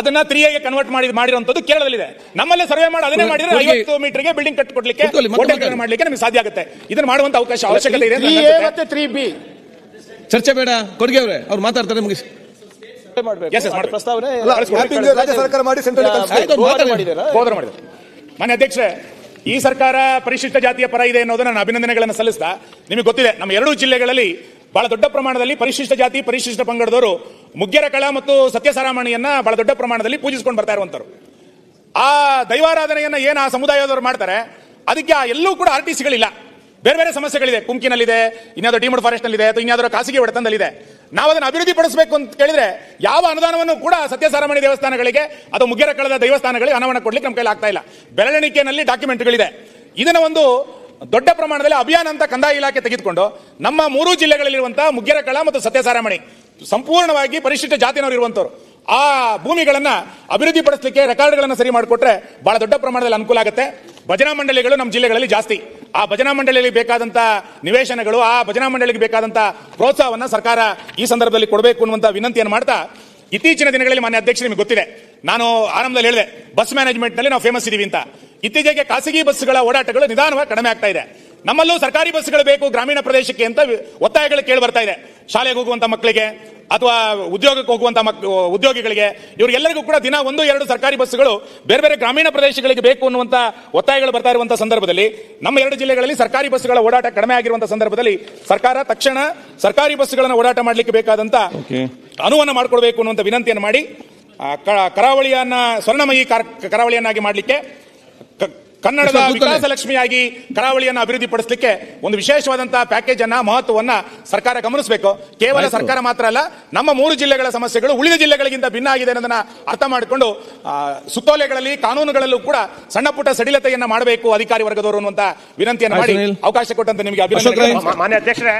ಅದನ್ನ ತ್ರೀ ಎಗೆ ಕನ್ವರ್ಟ್ ಮಾಡಿ ಮಾಡಿರುವಂತದ್ದು ಕೇರಳದಲ್ಲಿದೆ. ನಮ್ಮಲ್ಲೇ ಸರ್ವೆ ಮಾಡಿ ಅದನ್ನೇ ಮಾಡಿದ್ರೆ. ಐವತ್ತು ಮೀಟರ್ಗೆ ಬಿಲ್ಡಿಂಗ್ ಕಟ್ಟಿಕೊಡ್ಲಿಕ್ಕೆ ಹೋಟೆಲ್. ಮಾಡ್ಲಿಕ್ಕೆ ನಮಗೆ ಸಾಧ್ಯ ಆಗುತ್ತೆ. ಇದನ್ನ ಮಾಡುವಂತ ಅವಕಾಶ ಅವಶ್ಯಕತೆ ಇದೆ ತ್ರೀ ಬಿ ಚರ್ಚೆ ಬೇಡ. ಕೊಡುಗೆ ಅವ್ರೆ ಅವ್ರು ಮಾತಾಡ್ತಾರೆ ಮುಗಿಸಿ. ಪ್ರಸ್ತಾವನೆ ರಾಜ್ಯ ಸರ್ಕಾರ ಮಾಡಿ ಸೆಂಟ್ರಲ್ ಮಾಡಿದ್ದಾರೆ ಮಾನ್ಯ ಅಧ್ಯಕ್ಷರೇ ಈ ಸರ್ಕಾರ ಪರಿಶಿಷ್ಟ ಜಾತಿಯ ಪರ ಇದೆ ಅನ್ನೋದನ್ನ ನಾನು ಅಭಿನಂದನೆಗಳನ್ನು ಸಲ್ಲಿಸ್ತಾ, ನಿಮಗೆ ಗೊತ್ತಿದೆ, ನಮ್ಮ ಎರಡೂ ಜಿಲ್ಲೆಗಳಲ್ಲಿ ಬಹಳ ದೊಡ್ಡ ಪ್ರಮಾಣದಲ್ಲಿ ಪರಿಶಿಷ್ಟ ಜಾತಿ, ಪರಿಶಿಷ್ಟ ಪಂಗಡದವರು ಮುಗ್ಗೆರ ಕಳ ಮತ್ತು ಸತ್ಯಸಾರಾಮಣಿಯನ್ನ ಬಹಳ ದೊಡ್ಡ ಪ್ರಮಾಣದಲ್ಲಿ ಪೂಜಿಸ್ಕೊಂಡು ಬರ್ತಾ ಇರುವಂತರು ಆ ದೈವಾರಾಧನೆಯನ್ನ ಏನು ಆ ಸಮುದಾಯದವರು ಮಾಡ್ತಾರೆ, ಅದಕ್ಕೆ ಆ ಎಲ್ಲೂ ಕೂಡ ಆರ್ ಟಿ ಸಿಗಳಿಲ್ಲ ಬೇರೆ ಬೇರೆ ಸಮಸ್ಯೆಗಳಿದೆ, ಕುಂಕಿನಲ್ಲಿದೆ, ಇನ್ಯಾವುದೋ ಡಿಮಡ್ ಫಾರೆಸ್ಟ್ನಲ್ಲಿ ಇದೆ ಅಥವಾ ಇನ್ಯಾವುದೋ ಖಾಸಗಿ ಒಡೆತನದಲ್ಲಿದೆ. ನಾವು ಅದನ್ನು ಅಭಿವೃದ್ಧಿ ಪಡಿಸಬೇಕು ಅಂತ ಕೇಳಿದ್ರೆ ಯಾವ ಅನುದಾನವನ್ನು ಕೂಡ ಸತ್ಯಸಾರಮಣಿ ದೇವಸ್ಥಾನಗಳಿಗೆ ಅಥವಾ ಮುಗ್ಗೆರ ಕಳೆದ ದೇವಸ್ಥಾನಗಳಿಗೆ ಹಣವನ್ನು ಕೊಡ್ಲಿಕ್ಕೆ ನಮ್ಮ ಕೈಲಿ ಆಗ್ತಾ ಇಲ್ಲ. ಬೆರಳೆಣಿಕೆಯಲ್ಲಿ ಡಾಕ್ಯುಮೆಂಟ್ಗಳಿದೆ. ಇದನ್ನು ಒಂದು ದೊಡ್ಡ ಪ್ರಮಾಣದಲ್ಲಿ ಅಭಿಯಾನ ಅಂತ ಕಂದಾಯ ಇಲಾಖೆ ತೆಗೆದುಕೊಂಡು ನಮ್ಮ ಮೂರು ಜಿಲ್ಲೆಗಳಲ್ಲಿರುವಂತಹ ಮುಗ್ಗೆರಕಳ ಮತ್ತು ಸತ್ಯಸಾರಮಣಿ ಸಂಪೂರ್ಣವಾಗಿ ಪರಿಶಿಷ್ಟ ಜಾತಿನವರು ಇರುವಂತವ್ರು ಆ ಭೂಮಿಗಳನ್ನು ಅಭಿವೃದ್ಧಿ ಪಡಿಸಲಿಕ್ಕೆ ರೆಕಾರ್ಡ್ಗಳನ್ನು ಸರಿ ಮಾಡಿಕೊಟ್ರೆ ಬಹಳ ದೊಡ್ಡ ಪ್ರಮಾಣದಲ್ಲಿ ಅನುಕೂಲ ಆಗುತ್ತೆ. ಭಜನಾ ಮಂಡಳಿಗಳು ನಮ್ಮ ಜಿಲ್ಲೆಗಳಲ್ಲಿ ಜಾಸ್ತಿ. ಆ ಭಜನಾ ಮಂಡಳಿಯಲ್ಲಿ ಬೇಕಾದಂತ ನಿವೇಶನಗಳು, ಆ ಭಜನಾ ಮಂಡಳಿಗೆ ಬೇಕಾದಂತ ಪ್ರೋತ್ಸಾಹವನ್ನ ಸರ್ಕಾರ ಈ ಸಂದರ್ಭದಲ್ಲಿ ಕೊಡಬೇಕು ಅನ್ನುವಂತ ವಿನಂತಿಯನ್ನು ಮಾಡ್ತಾ ಇತ್ತೀಚಿನ ದಿನಗಳಲ್ಲಿ ಮಾನ್ಯ ಅಧ್ಯಕ್ಷ ನಿಮಗೆ ಗೊತ್ತಿದೆ. ನಾನು ಆರಂಭದಲ್ಲಿ ಹೇಳಿದೆ ಬಸ್ ಮ್ಯಾನೇಜ್ಮೆಂಟ್ನಲ್ಲಿ ನಾವು ಫೇಮಸ್ ಇದ್ದೀವಿ ಅಂತ. ಇತ್ತೀಚೆಗೆ ಖಾಸಗಿ ಬಸ್ಗಳ ಓಡಾಟಗಳು ನಿಧಾನವಾಗಿ ಕಡಿಮೆ ಆಗ್ತಾ ಇದೆ. ನಮ್ಮಲ್ಲೂ ಸರ್ಕಾರಿ ಬಸ್ಗಳು ಬೇಕು ಗ್ರಾಮೀಣ ಪ್ರದೇಶಕ್ಕೆ ಅಂತ ಒತ್ತಾಯಗಳು ಕೇಳಿ ಬರ್ತಾ ಇದೆ. ಶಾಲೆಗೆ ಹೋಗುವಂತ ಮಕ್ಕಳಿಗೆ ಅಥವಾ ಉದ್ಯೋಗಕ್ಕೆ ಹೋಗುವಂತ ಮಕ್ ಉದ್ಯೋಗಿಗಳಿಗೆ ಇವರೆಲ್ಲರಿಗೂ ಕೂಡ ದಿನ ಒಂದು ಎರಡು ಸರ್ಕಾರಿ ಬಸ್ಸುಗಳು ಬೇರೆ ಬೇರೆ ಗ್ರಾಮೀಣ ಪ್ರದೇಶಗಳಿಗೆ ಬೇಕು ಅನ್ನುವಂತ ಒತ್ತಾಯಗಳು ಬರ್ತಾ ಇರುವಂಥ ಸಂದರ್ಭದಲ್ಲಿ ನಮ್ಮ ಎರಡು ಜಿಲ್ಲೆಗಳಲ್ಲಿ ಸರ್ಕಾರಿ ಬಸ್ಸುಗಳ ಓಡಾಟ ಕಡಿಮೆ ಆಗಿರುವಂಥ ಸಂದರ್ಭದಲ್ಲಿ ಸರ್ಕಾರ ತಕ್ಷಣ ಸರ್ಕಾರಿ ಬಸ್ಸುಗಳನ್ನು ಓಡಾಟ ಮಾಡಲಿಕ್ಕೆ ಬೇಕಾದಂತ ಅನುವನ್ನು ಮಾಡಿಕೊಡ್ಬೇಕು ಅನ್ನುವಂತ ವಿನಂತಿಯನ್ನು ಮಾಡಿ ಕರಾವಳಿಯನ್ನ ಸ್ವರ್ಣಮಯಿ ಕರ- ಕರಾವಳಿಯನ್ನಾಗಿ ಮಾಡಲಿಕ್ಕೆ ಕನ್ನಡದ. ವಿಕಾಸ ಲಕ್ಷ್ಮಿಯಾಗಿ ಕರಾವಳಿಯನ್ನು ಅಭಿವೃದ್ಧಿ ಪಡಿಸಲಿಕ್ಕೆ ಒಂದು ವಿಶೇಷವಾದಂತಹ ಪ್ಯಾಕೇಜ್ ಅನ್ನ ಮಹತ್ವವನ್ನ ಸರ್ಕಾರ ಗಮನಿಸಬೇಕು ಕೇವಲ ಸರ್ಕಾರ ಮಾತ್ರ ಅಲ್ಲ ನಮ್ಮ ಮೂರು ಜಿಲ್ಲೆಗಳ ಸಮಸ್ಯೆಗಳು ಉಳಿದ ಜಿಲ್ಲೆಗಳಿಗಿಂತ ಭಿನ್ನ ಆಗಿದೆ ಅನ್ನೋದನ್ನ ಅರ್ಥ ಮಾಡಿಕೊಂಡು ಸುತ್ತೋಲೆಗಳಲ್ಲಿ ಕಾನೂನುಗಳಲ್ಲೂ ಕೂಡ ಸಣ್ಣ ಪುಟ್ಟ ಸಡಿಲತೆಯನ್ನ ಮಾಡಬೇಕು ಅಧಿಕಾರಿ ವರ್ಗದವರು ಅನ್ನುವಂತ ವಿನಂತಿಯನ್ನು ಮಾಡಿ ಅವಕಾಶ ಕೊಟ್ಟಂತ ನಿಮಗೆ. ಅಭಿನಂದನೆ ಮಾನ್ಯ ಅಧ್ಯಕ್ಷರೇ